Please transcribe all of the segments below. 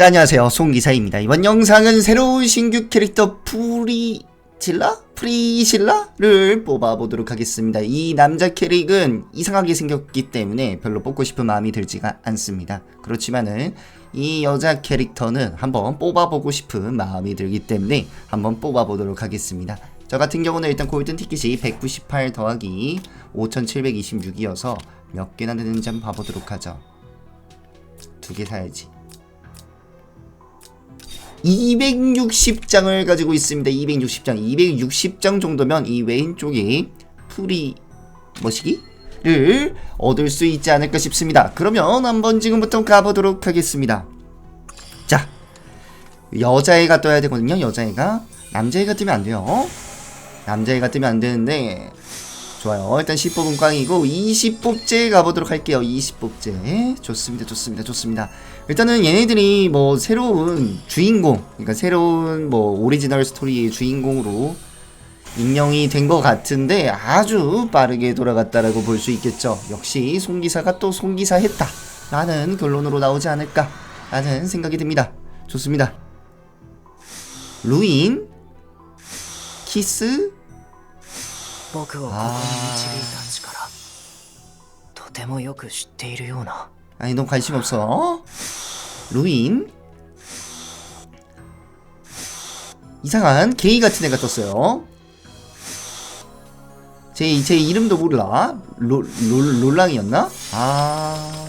자, 안녕하세요. 송기사입니다. 이번 영상은 새로운 신규 캐릭터 프리질라? 프리실라를 뽑아보도록 하겠습니다. 이 남자 캐릭은 이상하게 생겼기 때문에 별로 뽑고 싶은 마음이 들지가 않습니다. 그렇지만은 이 여자 캐릭터는 한번 뽑아보고 싶은 마음이 들기 때문에 한번 뽑아보도록 하겠습니다. 저 같은 경우는 일단 골든 티켓이 198 더하기 5726이어서 몇 개나 되는지 한번 봐보도록 하죠. 두 개 사야지. 260장을 가지고 있습니다. 260장. 260장 정도면 이 왼쪽에 풀이 머시기를 얻을 수 있지 않을까 싶습니다. 그러면 한번 지금부터 가보도록 하겠습니다. 자, 여자애가 떠야 되거든요. 여자애가 남자애가 뜨면 안 돼요. 남자애가 뜨면 안 되는데 좋아요. 일단 10뽑은 꽝이고 20뽑제 가보도록 할게요. 20뽑제. 좋습니다. 좋습니다. 좋습니다. 일단은 얘네들이 뭐 새로운 주인공, 그러니까 새로운 뭐 오리지널 스토리의 주인공으로 임명이 된 것 같은데 아주 빠르게 돌아갔다라고 볼 수 있겠죠. 역시 송기사가 또 송기사 했다. 라는 결론으로 나오지 않을까 라는 생각이 듭니다. 좋습니다. 루인, 키스, 僕をここに導いた力とてもよく知っているような 아니 넌 관심 없어. 루인 이상한 게이 같은 애가 떴어요. 제, 제 이름도 몰라. 롤, 롤, 롤랑이었나? 아.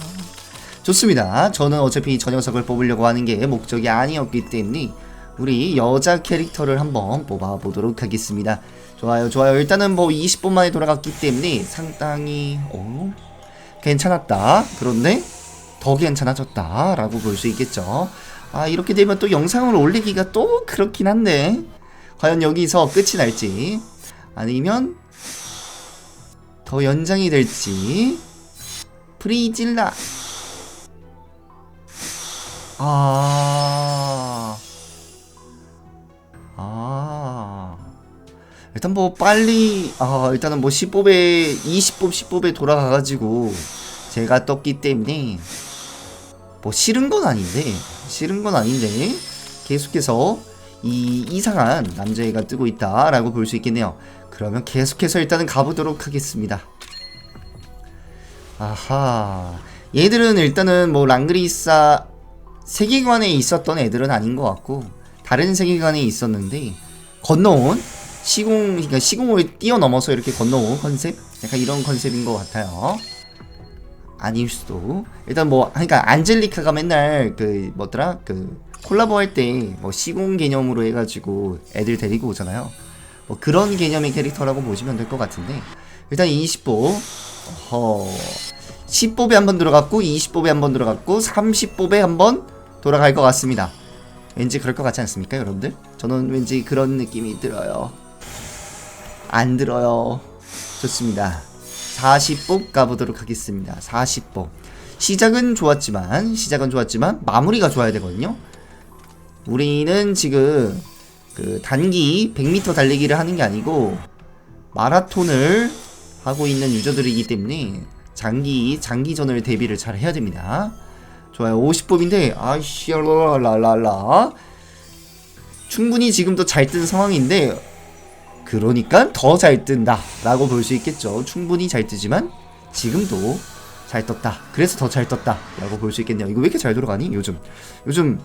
좋습니다. 저는 어차피 저 녀석을 뽑으려고 하는 게 목적이 아니었기 때문에 우리 여자 캐릭터를 한번 뽑아보도록 하겠습니다. 좋아요, 좋아요. 일단은 뭐 20분 만에 돌아갔기 때문에 상당히, 어? 괜찮았다. 그런데 더 괜찮아졌다. 라고 볼 수 있겠죠. 아, 이렇게 되면 또 영상을 올리기가 또 그렇긴 한데, 과연 여기서 끝이 날지, 아니면 더 연장이 될지, 프리질라. 아. 아. 일단 뭐 빨리 아 일단은 뭐 10뽑에 20뽑 10뽑에 돌아가가지고 제가 떴기 때문에 뭐 싫은 건 아닌데 싫은 건 아닌데 계속해서 이 이상한 남자애가 뜨고 있다라고 볼 수 있겠네요. 그러면 계속해서 일단은 가보도록 하겠습니다. 아하 얘들은 일단은 뭐 랑그리사 세계관에 있었던 애들은 아닌 것 같고 다른 세계관에 있었는데 건너온 시공 그러니까 시공을 뛰어넘어서 이렇게 건너온 컨셉 약간 이런 컨셉인 것 같아요. 아닐 수도 일단 뭐 그러니까 안젤리카가 맨날 그 뭐더라 그 콜라보 할 때 뭐 시공 개념으로 해가지고 애들 데리고 오잖아요. 뭐 그런 개념의 캐릭터라고 보시면 될 것 같은데 일단 20보 어 10뽑에 한 번 들어갔고 20뽑에 한 번 들어갔고 30뽑에 한 번 돌아갈 것 같습니다. 왠지 그럴 것 같지 않습니까, 여러분들? 저는 왠지 그런 느낌이 들어요. 안 들어요. 좋습니다. 40복 가보도록 하겠습니다. 40복. 시작은 좋았지만, 시작은 좋았지만, 마무리가 좋아야 되거든요. 우리는 지금, 그, 단기 100m 달리기를 하는 게 아니고, 마라톤을 하고 있는 유저들이기 때문에, 장기, 장기전을 대비를 잘 해야 됩니다. 좋아요. 50법인데 아이씨 랄랄랄라 충분히 지금도 잘 뜬 상황인데 그러니까 더 잘 뜬다 라고 볼 수 있겠죠. 충분히 잘 뜨지만 지금도 잘 떴다. 그래서 더 잘 떴다. 라고 볼 수 있겠네요. 이거 왜 이렇게 잘 돌아가니? 요즘. 요즘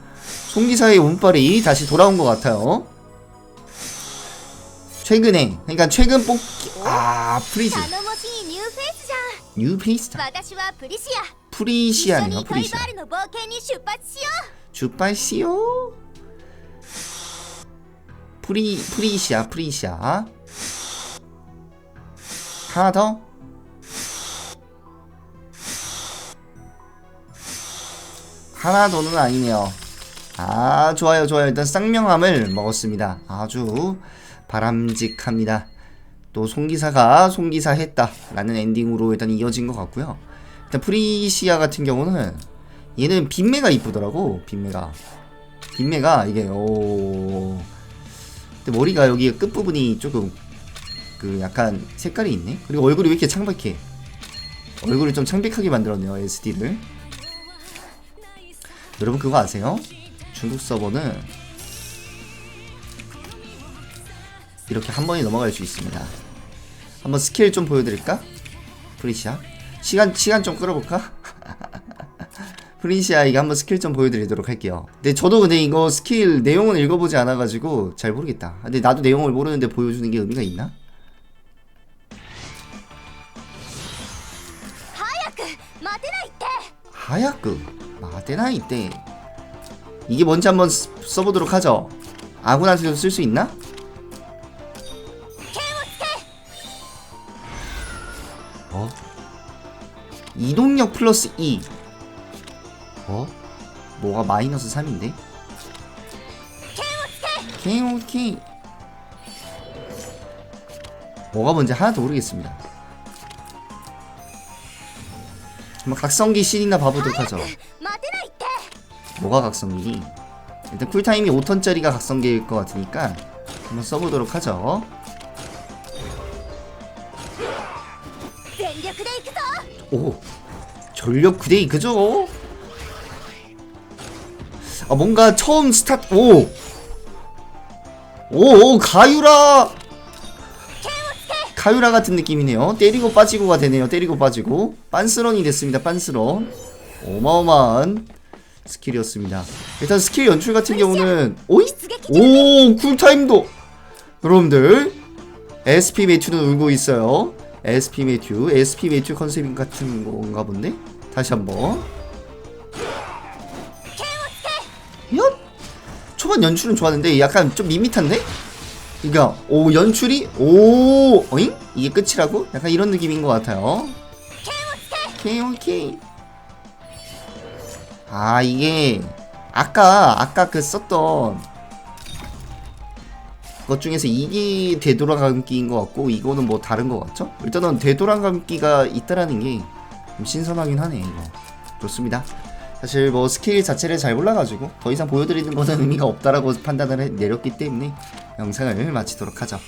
송기사의 운빨이 다시 돌아온 것 같아요. 최근에, 그러니까 최근 뽑기, 아, 프리즈. 뉴 페이스 프리시안인가 프리시안. 주빠시오? 프리 프리시아 프리시아. 하나 더. 하나 더는 아니네요. 아 좋아요 좋아요. 일단 쌍명함을 먹었습니다. 아주 바람직합니다. 또 송기사가 송기사 했다 라는 엔딩으로 일단 이어진 것 같고요. 일단 프리시아 같은 경우는 얘는 빈매가 이쁘더라고 빈매가 빈매가 이게 오 근데 머리가 여기 끝부분이 조금 그 약간 색깔이 있네 그리고 얼굴이 왜 이렇게 창백해 얼굴을 좀 창백하게 만들었네요 SD를 여러분 그거 아세요? 중국 서버는 이렇게 한 번에 넘어갈 수 있습니다. 한번 스킬 좀 보여드릴까? 프리시아 시간 시간 좀 끌어볼까? 프린시 아 이거 한번 스킬 좀 보여드리도록 할게요. 근데 저도 근데 이거 스킬 내용은 읽어보지 않아가지고 잘 모르겠다. 근데 나도 내용을 모르는데 보여주는 게 의미가 있나? 하야크 마데나이 때 이게 뭔지 한번 써보도록 하죠. 아군한테도 쓸 수 있나? 이동력 플러스 2 어? 뭐가 마이너스 3인데? 케이 오케이 뭐가 뭔지 하나도 모르겠습니다 한번 각성기 신이나 봐보도록 하죠 뭐가 각성기? 일단 쿨타임이 5턴짜리가 각성기일 것 같으니까 한번 써보도록 하죠 오, 전력 9대2 그죠? 아 뭔가 처음 스타트 오, 오, 오 가유라, 가유라 같은 느낌이네요. 때리고 빠지고가 되네요. 때리고 빠지고 빤스런이 됐습니다. 빤스런 어마어마한 스킬이었습니다. 일단 스킬 연출 같은 경우는 오이, 오 쿨타임도 여러분들 SP 매튜는 울고 있어요. SP 매튜, SP 매튜 컨셉 같은 건가 본데? 다시 한번. 엿! 초반 연출은 좋았는데 약간 좀 밋밋한데? 그니까 오 연출이 오 어잉? 이게 끝이라고? 약간 이런 느낌인 것 같아요. 오케이 오케이. 아 이게 아까 아까 그 썼던 것 중에서 이게 되돌아감기인 것 같고 이거는 뭐 다른 것 같죠? 일단은 되돌아감기가 있다라는 게좀 신선하긴 하네 이거. 좋습니다. 사실 뭐 스킬 자체를 잘 몰라가지고 더 이상 보여드리는 것은 의미가 없다라고 판단을 해- 내렸기 때문에 영상을 마치도록 하죠